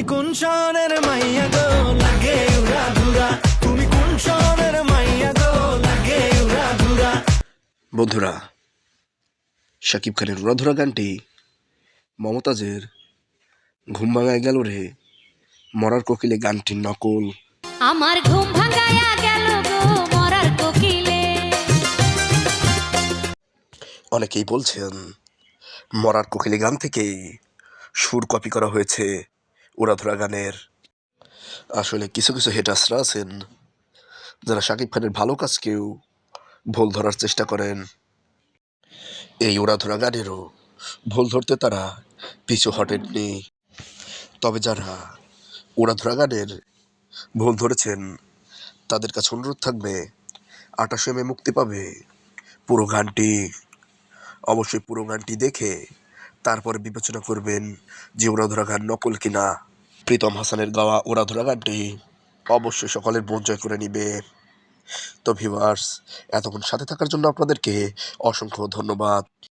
তুমি কোন শহরের মাইয়া গো? লাগে উড়া ধুরা। তুমি কোন শহরের মাইয়া গো? লাগে উড়া ধুরা। বন্ধুরা শাকিব খানের উড়াধুরা গানটি মমতাজের ঘুম ভাঙায় গেল রে। মরার কোকিলে গানটির নকল। আমার ঘুম ভাঙায়া গেল গো মরার কোকিলে। অনেকেই বলছেন মরার কোকিলে গান থেকেই সুর কপি করা হয়েছে। উড়াধুরা গানের আসলে কিছু কিছু হেটাসরা আছেন যারা শাকিব খানের ভালো কাজকেও ভুল ধরার চেষ্টা করেন। এই উড়াধুরা গানেরও ভুল ধরতে তারা পিছু হটেননি। তবে যারা উড়াধুরা গানের ভুল ধরেছেন, তাদের কাছে অনুরোধ থাকবে, আঠাশে মে মুক্তি পাবে পুরো গানটি। অবশ্যই পুরো গানটি দেখে তারপরে বিবেচনা করবেন যে ওরাধরা গান নকল কিনা। প্রীতম হাসানের গাওয়া ওরা ধরা গানটি অবশ্যই সকলের মন জয় করে নিবে। তো ভিউয়ার্স এতক্ষণ সাথে থাকার জন্য আপনাদেরকে অসংখ্য ধন্যবাদ।